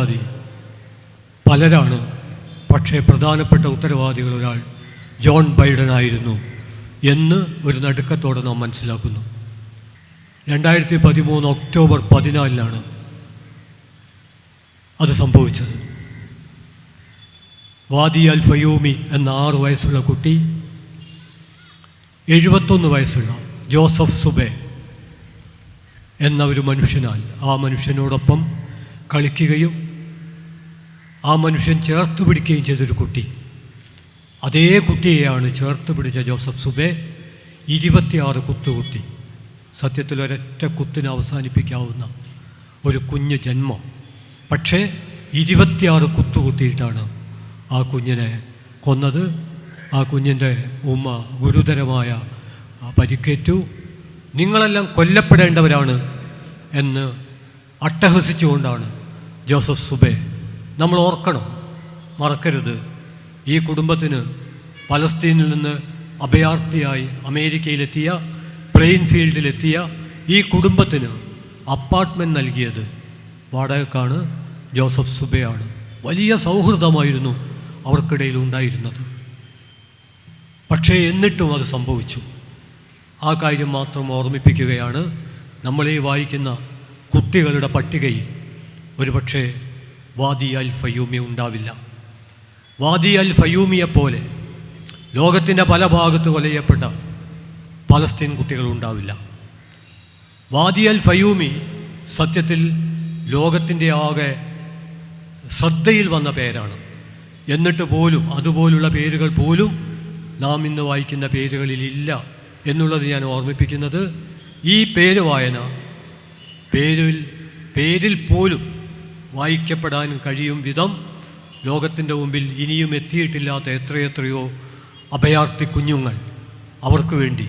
ഉത്തരവാദി പലരാണ്. പക്ഷേ പ്രധാനപ്പെട്ട ഉത്തരവാദികൾ ഒരാൾ ജോൺ ബൈഡൻ ആയിരുന്നു എന്ന് ഒരു നടുക്കത്തോടെ നാം മനസ്സിലാക്കുന്നു. രണ്ടായിരത്തി പതിമൂന്ന് ഒക്ടോബർ പതിനാലിലാണ് അത് സംഭവിച്ചത്. വാദി അൽ ഫയൂമി എന്ന ആറ് വയസ്സുള്ള കുട്ടി എഴുപത്തൊന്ന് വയസ്സുള്ള ജോസഫ് സുബെ എന്ന ഒരു മനുഷ്യനാൽ ആ മനുഷ്യനോടൊപ്പം കളിക്കുകയും ആ മനുഷ്യൻ ചേർത്ത് പിടിക്കുകയും ചെയ്തൊരു കുട്ടി. അതേ കുട്ടിയെയാണ് ചേർത്ത് പിടിച്ച ജോസഫ് സുബെ ഇരുപത്തിയാറ് കുത്തുകുത്തി. സത്യത്തിൽ ഒരൊറ്റ കുത്തിന് അവസാനിപ്പിക്കാവുന്ന ഒരു കുഞ്ഞ് ജന്മം. പക്ഷേ ഇരുപത്തിയാറ് കുത്തുകുത്തിയിട്ടാണ് ആ കുഞ്ഞിനെ കൊന്നത്. ആ കുഞ്ഞിന്റെ ഉമ്മ ഗുരുതരമായ പരിക്കേറ്റു. നിങ്ങളെല്ലാം കൊല്ലപ്പെടേണ്ടവരാണ് എന്ന് അട്ടഹസിച്ചുകൊണ്ടാണ് ജോസഫ് സുബെ നമ്മൾ ഓർക്കണം മറക്കരുത്. ഈ കുടുംബത്തിന് പലസ്തീനിൽ നിന്ന് അഭയാർത്ഥിയായി അമേരിക്കയിലെത്തിയ പ്ലെയിൻ ഫീൽഡിലെത്തിയ ഈ കുടുംബത്തിന് അപ്പാർട്ട്മെന്റ് നൽകിയത് വാടകക്കാണ് ജോസഫ് സുബയാണ്. വലിയ സൗഹൃദമായിരുന്നു അവർക്കിടയിൽ ഉണ്ടായിരുന്നത്. പക്ഷേ എന്നിട്ടും അത് സംഭവിച്ചു. ആ കാര്യം മാത്രം ഓർമ്മിപ്പിക്കുകയാണ് നമ്മളീ വായിക്കുന്ന കുട്ടികളുടെ പട്ടികയിൽ. ഒരുപക്ഷെ വാദി അൽ ഫയൂമി ഉണ്ടാവില്ല. വാദി അൽ ഫയൂമിയെ പോലെ ലോകത്തിന്റെ പല ഭാഗത്ത് കൊലയപ്പെട്ട പലസ്തീൻ കുട്ടികൾ ഉണ്ടാവില്ല. വാദി അൽ ഫയൂമി സത്യത്തിൽ ലോകത്തിന്റെ ആകെ ശ്രദ്ധയിൽ വന്ന പേരാണ്. എന്നിട്ട് പോലും അതുപോലുള്ള പേരുകൾ പോലും നാം ഇന്ന് വായിക്കുന്ന പേരുകളിൽ ഇല്ല എന്നുള്ളത് ഞാൻ ഓർമ്മിപ്പിക്കുന്നത് ഈ പേര് വായന പേരിൽ പേരിൽ പോലും വായിക്കപ്പെടാൻ കഴിയും വിധം ലോകത്തിന്റെ മുമ്പിൽ ഇനിയും എത്തിയിട്ടില്ലാത്ത എത്രയെത്രയോ അഭയാർത്ഥി കുഞ്ഞുങ്ങൾ അവർക്ക് വേണ്ടി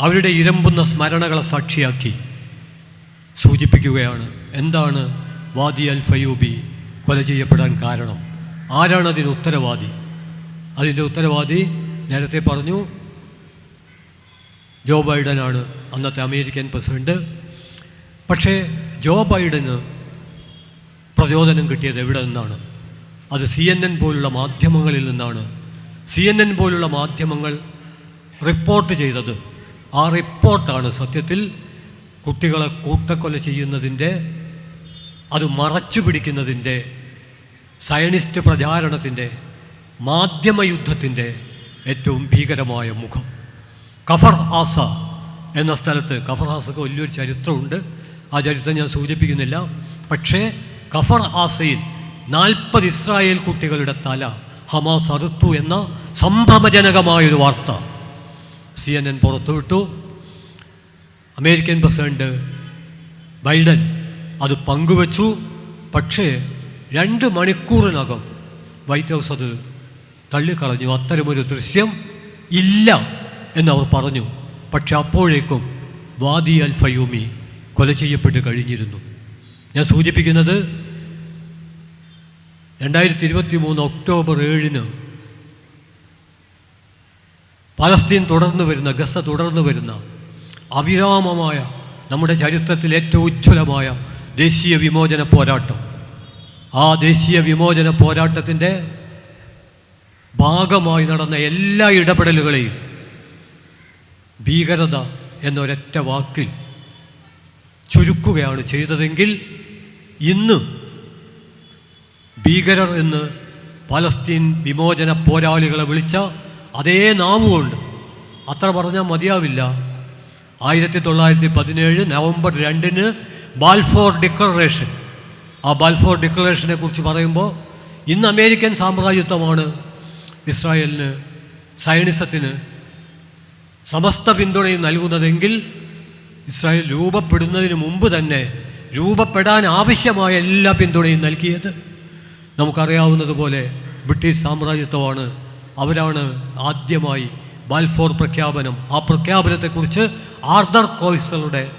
അവരുടെ ഇരമ്പുന്ന സ്മരണകളെ സാക്ഷിയാക്കി സൂചിപ്പിക്കുകയാണ്. എന്താണ് വാദി അൽ ഫയൂബി? കൊല ചെയ്യപ്പെടാൻ കാരണം. ആരാണ് അതിന് ഉത്തരവാദി? അതിന്റെ ഉത്തരവാദി നേരത്തെ പറഞ്ഞു ജോ ബൈഡനാണ് അന്നത്തെ അമേരിക്കൻ പ്രസിഡന്റ്. പക്ഷേ ജോ ബൈഡന് പ്രചോദനം കിട്ടിയത് എവിടെ നിന്നാണ്? അത് സി എൻ എൻ പോലുള്ള മാധ്യമങ്ങളിൽ നിന്നാണ്. സി എൻ എൻ പോലുള്ള മാധ്യമങ്ങൾ റിപ്പോർട്ട് ചെയ്തത്. ആ റിപ്പോർട്ടാണ് സത്യത്തിൽ കുട്ടികളെ കൂട്ടക്കൊല ചെയ്യുന്നതിന്റെ അത് മറച്ചു പിടിക്കുന്നതിന്റെ സയനിസ്റ്റ് പ്രചാരണത്തിന്റെ മാധ്യമയുദ്ധത്തിന്റെ ഏറ്റവും ഭീകരമായ മുഖം. കഫർ ആസ എന്ന സ്ഥലത്ത് കഫർ ആസക്ക് വലിയൊരു ചരിത്രമുണ്ട്. ആ ചരിത്രം ഞാൻ സൂചിപ്പിക്കുന്നില്ല. പക്ഷേ കഫർ ഹാസയിൽ നാൽപ്പത് ഇസ്രായേൽ കുട്ടികളുടെ തല ഹമാസ് അറുത്തു എന്ന സംഭ്രമജനകമായൊരു വാർത്ത. സി എൻ എൻ പുറത്തുവിട്ടു അമേരിക്കൻ പ്രസിഡന്റ് ബൈഡൻ അത് പങ്കുവച്ചു. പക്ഷേ രണ്ട് മണിക്കൂറിനകം വൈറ്റ് ഹൗസ് അത് തള്ളിക്കളഞ്ഞു. അത്തരമൊരു ദൃശ്യം ഇല്ല എന്നവർ പറഞ്ഞു. പക്ഷെ അപ്പോഴേക്കും വാദി അൽ ഫയൂമി കൊല ചെയ്യപ്പെട്ട് കഴിഞ്ഞിരുന്നു. ഞാൻ സൂചിപ്പിക്കുന്നത് രണ്ടായിരത്തി ഇരുപത്തി മൂന്ന് ഒക്ടോബർ ഏഴിന് പലസ്തീൻ തുടർന്നു വരുന്ന ഗസ തുടർന്നു വരുന്ന അവിരാമമായ നമ്മുടെ ചരിത്രത്തിൽ ഏറ്റവും ഉജ്ജ്വലമായ ദേശീയ വിമോചന പോരാട്ടം. ആ ദേശീയ വിമോചന പോരാട്ടത്തിന്റെ ഭാഗമായി നടന്ന എല്ലാ ഇടപെടലുകളെയും ഭീകരത എന്നൊരൊറ്റ വാക്കിൽ ചുരുക്കുകയാണ് ചെയ്തതെങ്കിൽ ഇന്ന് ഭീകരർ എന്ന് പലസ്തീൻ വിമോചന പോരാളികളെ വിളിച്ച അതേ നാവുകൊണ്ട് അത്ര പറഞ്ഞാൽ മതിയാവില്ല. ആയിരത്തി തൊള്ളായിരത്തി പതിനേഴ് നവംബർ രണ്ടിന് ബാൽഫോർ ഡിക്ലറേഷൻ. ആ ബാൽഫോർ ഡിക്ലറേഷനെ കുറിച്ച് പറയുമ്പോൾ ഇന്ന് അമേരിക്കൻ സാമ്രാജ്യത്വമാണ് ഇസ്രായേലിന് സയനിസത്തിന് സമസ്ത പിന്തുണയും നൽകുന്നതെങ്കിൽ ഇസ്രായേൽ രൂപപ്പെടുന്നതിന് മുമ്പ് തന്നെ രൂപപ്പെടാൻ ആവശ്യമായ എല്ലാ പിന്തുണയും നൽകിയത്. നമുക്കറിയാവുന്നതുപോലെ ബ്രിട്ടീഷ് സാമ്രാജ്യത്വമാണ് അവരാണ് ആദ്യമായി ബാൽഫോർ പ്രഖ്യാപനം ആ പ്രഖ്യാപനത്തെക്കുറിച്ച് ആർദർ കോയ്സറുടെ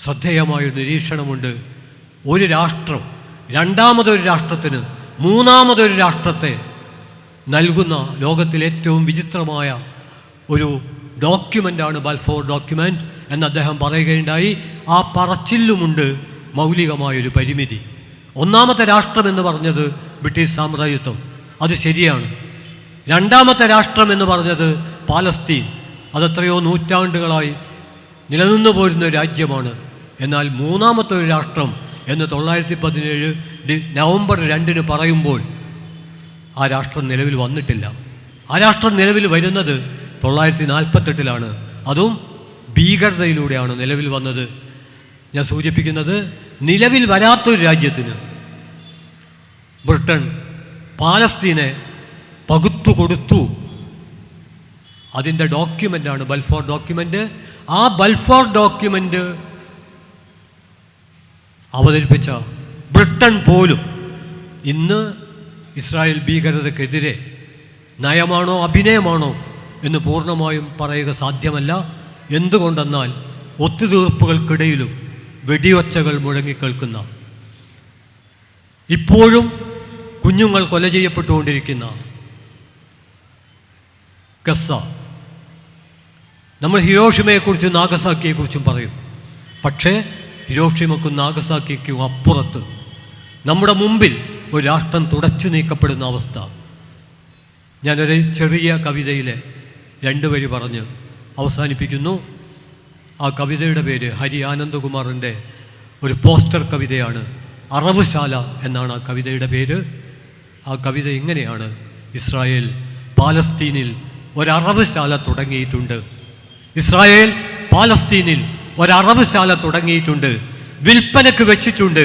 ശ്രദ്ധേയമായ നിരീക്ഷണമുണ്ട്. ഒരു രാഷ്ട്രം രണ്ടാമതൊരു രാഷ്ട്രത്തിന് മൂന്നാമതൊരു രാഷ്ട്രത്തെ നൽകുന്ന ലോകത്തിലെ ഏറ്റവും വിചിത്രമായ ഒരു ഡോക്യുമെന്റാണ് ബാൽഫോർ ഡോക്യുമെന്റ് എന്ന് അദ്ദേഹം പറയുകയുണ്ടായി. ആ പറച്ചിലുമുണ്ട് മൗലികമായൊരു പരിമിതി. ഒന്നാമത്തെ രാഷ്ട്രം എന്ന് പറഞ്ഞത് ബ്രിട്ടീഷ് സാമ്രാജ്യത്വം. അത് ശരിയാണ്. രണ്ടാമത്തെ രാഷ്ട്രം എന്ന് പറഞ്ഞത് പാലസ്തീൻ. അതെത്രയോ നൂറ്റാണ്ടുകളായി നിലനിന്നു പോരുന്ന രാജ്യമാണ്. എന്നാൽ മൂന്നാമത്തെ ഒരു രാഷ്ട്രം എന്ന് തൊള്ളായിരത്തി പതിനേഴ് നവംബർ രണ്ടിന് പറയുമ്പോൾ ആ രാഷ്ട്രം നിലവിൽ വന്നിട്ടില്ല. ആ രാഷ്ട്രം നിലവിൽ വരുന്നത് തൊള്ളായിരത്തി നാൽപ്പത്തെട്ടിലാണ് അതും ഭീകരതയിലൂടെയാണ് നിലവിൽ വന്നത്. ഞാൻ സൂചിപ്പിക്കുന്നത് നിലവിൽ വരാത്തൊരു രാജ്യത്തിന് ബ്രിട്ടൻ പാലസ്തീനെ പകുത്തു കൊടുത്തു. അതിന്റെ ഡോക്യുമെന്റാണ് ബൽഫോർ ഡോക്യുമെന്റ്. ആ ബൽഫോർ ഡോക്യുമെന്റ് അവതരിപ്പിച്ച ബ്രിട്ടൻ പോലും ഇന്ന് ഇസ്രായേൽ ഭീകരതക്കെതിരെ നയമാണോ അഭിനയമാണോ എന്ന് പൂർണമായും പറയുക സാധ്യമല്ല. എന്തുകൊണ്ടെന്നാൽ ഒത്തുതീർപ്പുകൾക്കിടയിലും വെടിയൊച്ചകൾ മുഴങ്ങിക്കേൾക്കുന്ന. ഇപ്പോഴും കുഞ്ഞുങ്ങൾ കൊല ചെയ്യപ്പെട്ടുകൊണ്ടിരിക്കുന്ന ഗസ നമ്മൾ ഹിരോഷിമയെക്കുറിച്ചും നാഗസാക്കിയെക്കുറിച്ചും പറയും. പക്ഷേ ഹിരോഷിമക്കും നാഗസാക്കിക്കും അപ്പുറത്ത് നമ്മുടെ മുമ്പിൽ ഒരു രാഷ്ട്രം തുടച്ചു നീക്കപ്പെടുന്ന അവസ്ഥ. ഞാനൊരു ചെറിയ കവിതയിലെ രണ്ട് വരി പറഞ്ഞ് അവസാനിപ്പിക്കുന്നു. ആ കവിതയുടെ പേര് ഹരി ആനന്ദകുമാറിന്റെ ഒരു പോസ്റ്റർ കവിതയാണ് അറവുശാല എന്നാണ് ആ കവിതയുടെ പേര്. ആ കവിത ഇങ്ങനെയാണ് ഇസ്രായേൽ പാലസ്തീനിൽ ഒരറവുശാല തുടങ്ങിയിട്ടുണ്ട്? ഇസ്രായേൽ പാലസ്തീനിൽ ഒരറവുശാല തുടങ്ങിയിട്ടുണ്ട്. വിൽപ്പനക്ക് വെച്ചിട്ടുണ്ട്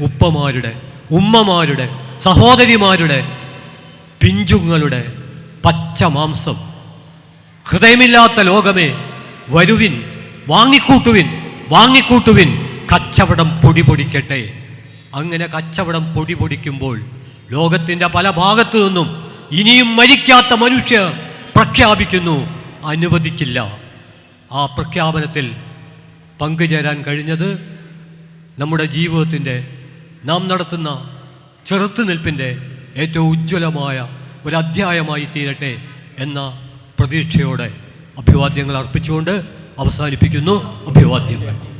ഉപ്പമാരുടെ ഉമ്മമാരുടെ സഹോദരിമാരുടെ പിഞ്ചുങ്ങളുടെ പച്ച മാംസം ഹൃദയമില്ലാത്ത ലോകമേ വരുവിൻ വാങ്ങിക്കൂട്ടുവിൻ വാങ്ങിക്കൂട്ടുവിൻ. കച്ചവടം പൊടി പൊടിക്കട്ടെ. അങ്ങനെ കച്ചവടം പൊടി പൊടിക്കുമ്പോൾ ലോകത്തിന്റെ പല ഭാഗത്തു നിന്നും ഇനിയും മരിക്കാത്ത മനുഷ്യർ പ്രഖ്യാപിക്കുന്നു. അനുവദിക്കില്ല. ആ പ്രഖ്യാപനത്തിൽ പങ്കുചേരാൻ കഴിഞ്ഞത് നമ്മുടെ ജീവിതത്തിന്റെ നാം നടത്തുന്ന ചെറുത്തുനിൽപ്പിന്റെ ഏറ്റവും ഉജ്ജ്വലമായ ഒരു അധ്യായമായി തീരട്ടെ എന്ന പ്രതീക്ഷയോടെ അഭിവാദ്യങ്ങൾ അർപ്പിച്ചുകൊണ്ട് അവസാനിപ്പിക്കുന്നു. അഭിവാദ്യങ്ങൾ.